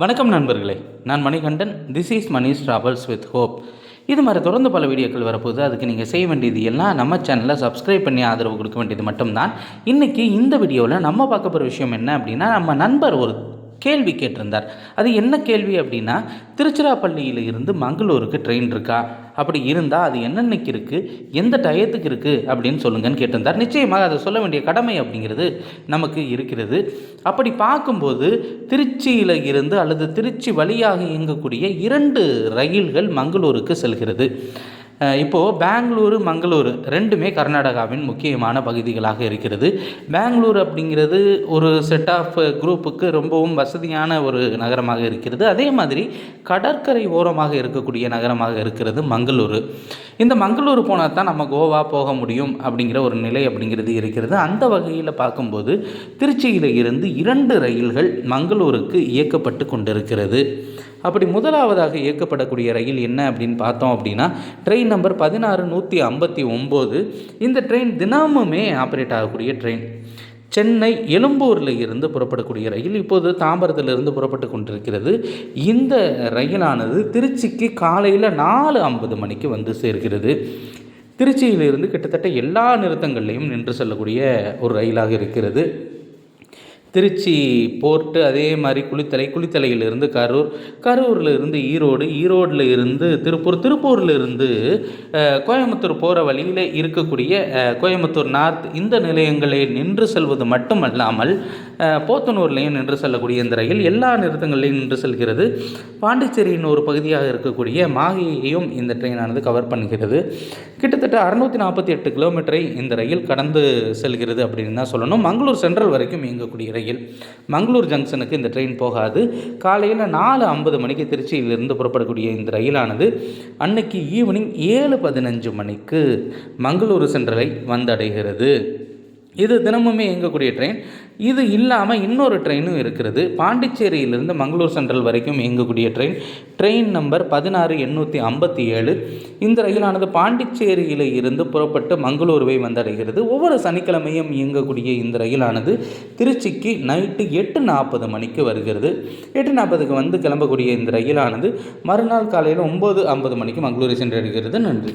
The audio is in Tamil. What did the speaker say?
வணக்கம் நண்பர்களே. நான் Manikandan. This is Mani's travels with hope இது மாதிரி தொடர்ந்து பல வீடியோக்கள் வரப்போகுது. அதுக்கு நீங்கள் செய்ய வேண்டியது எல்லாம் நம்ம சேனலில் சப்ஸ்கிரைப் பண்ணி ஆதரவு கொடுக்க வேண்டியது மட்டும்தான். இன்றைக்கி இந்த வீடியோவில் நம்ம பார்க்க போகிற விஷயம் என்ன அப்படின்னா நம்ம நண்பர் ஒரு கேள்வி கேட்டிருந்தார். அது என்ன கேள்வி அப்படின்னா திருச்சிராப்பள்ளியில் இருந்து மங்களூருக்கு ட்ரெயின் இருக்கா? அப்படி இருந்தால் அது என்னென்னைக்கு இருக்குது எந்த டயத்துக்கு இருக்குது அப்படின்னு சொல்லுங்கன்னு கேட்டிருந்தார். நிச்சயமாக அதை சொல்ல வேண்டிய கடமை அப்படிங்கிறது நமக்கு இருக்கிறது. அப்படி பார்க்கும்போது திருச்சியில் இருந்து அல்லது திருச்சி வழியாக இயங்கக்கூடிய இரண்டு ரயில்கள் மங்களூருக்கு செல்கிறது. இப்போது பெங்களூரு மங்களூரு ரெண்டுமே கர்நாடகாவின் முக்கியமான பகுதிகளாக இருக்கிறது. பெங்களூர் அப்படிங்கிறது ஒரு செட் ஆஃப் குரூப்புக்கு ரொம்பவும் வசதியான ஒரு நகரமாக இருக்கிறது. அதே மாதிரி கடற்கரை ஓரமாக இருக்கக்கூடிய நகரமாக இருக்கிறது மங்களூரு. இந்த மங்களூர் போனால் தான் நம்ம கோவா போக முடியும் அப்படிங்கிற ஒரு நிலை அப்படிங்கிறது இருக்கிறது. அந்த வகையில் பார்க்கும்போது திருச்சியில் இருந்து இரண்டு ரயில்கள் மங்களூருக்கு இயக்கப்பட்டு கொண்டிருக்கிறது. அப்படி முதலாவதாக இயக்கப்படக்கூடிய ரயில் என்ன அப்படின்னு பார்த்தோம் அப்படின்னா ட்ரெயின் நம்பர் பதினாறு நூற்றி ஐம்பத்தி ஒம்பது. இந்த ட்ரெயின் தினமுமே ஆப்ரேட் ஆகக்கூடிய ட்ரெயின். சென்னை எழும்பூரில் இருந்து புறப்படக்கூடிய ரயில் இப்போது தாம்பரத்திலிருந்து புறப்பட்டு கொண்டிருக்கிறது. இந்த ரயிலானது திருச்சிக்கு காலையில் நாலு ஐம்பது மணிக்கு வந்து சேர்கிறது. திருச்சியிலிருந்து கிட்டத்தட்ட எல்லா நிறுத்தங்கள்லையும் நின்று செல்லக்கூடிய ஒரு ரயிலாக இருக்கிறது. திருச்சி போர்ட்டு அதே மாதிரி குளித்தலை குளித்தலையிலிருந்து கரூர் கரூரில் இருந்து ஈரோடு ஈரோடில் இருந்து திருப்பூர் திருப்பூரில் இருந்து கோயம்புத்தூர் போகிற வழியில் இருக்கக்கூடிய கோயம்புத்தூர் நார்த் இந்த நிலையங்களில் நின்று செல்வது மட்டுமல்லாமல் போத்தனூர்லேயும் நின்று செல்லக்கூடிய இந்த ரயில் எல்லா நிறுத்தங்களையும் நின்று செல்கிறது. பாண்டிச்சேரியின் ஒரு பகுதியாக இருக்கக்கூடிய மாகியையும் இந்த ட்ரெயினானது கவர் பண்ணுகிறது. கிட்டத்தட்ட அறுநூற்றி நாற்பத்தி எட்டு கிலோமீட்டரை இந்த ரயில் கடந்து செல்கிறது அப்படின்னு தான் சொல்லணும். மங்களூர் சென்ட்ரல் வரைக்கும் இயங்கக்கூடிய ரயில் மங்களூர் ஜங்ஷனுக்கு இந்த ட்ரெயின் போகாது. காலையில் நாலு ஐம்பது மணிக்கு திருச்சியிலிருந்து புறப்படக்கூடிய இந்த ரயிலானது அன்னைக்கு ஈவினிங் ஏழு பதினஞ்சு மணிக்கு மங்களூரு சென்ட்ரலை வந்தடைகிறது. இது தினமுமே இயங்கக்கூடிய ட்ரெயின் இது இல்லாமல் இன்னொரு ட்ரெயினும் இருக்கிறது. பாண்டிச்சேரியிலிருந்து மங்களூர் சென்ட்ரல் வரைக்கும் இயங்கக்கூடிய ட்ரெயின் ட்ரெயின் நம்பர் பதினாறு எண்ணூற்றி ஐம்பத்தி ஏழு இந்த ரயிலானது பாண்டிச்சேரியில் இருந்து புறப்பட்டு மங்களூருவை வந்தடைகிறது. ஒவ்வொரு சனிக்கிழமையும் இயங்கக்கூடிய இந்த ரயிலானது திருச்சிக்கு நைட்டு எட்டு நாற்பது மணிக்கு வருகிறது. எட்டு நாற்பதுக்கு வந்து கிளம்பக்கூடிய இந்த ரயிலானது மறுநாள் காலையில் ஒம்பது ஐம்பது மணிக்கு மங்களூரை சென்றடைகிறது. நன்றி.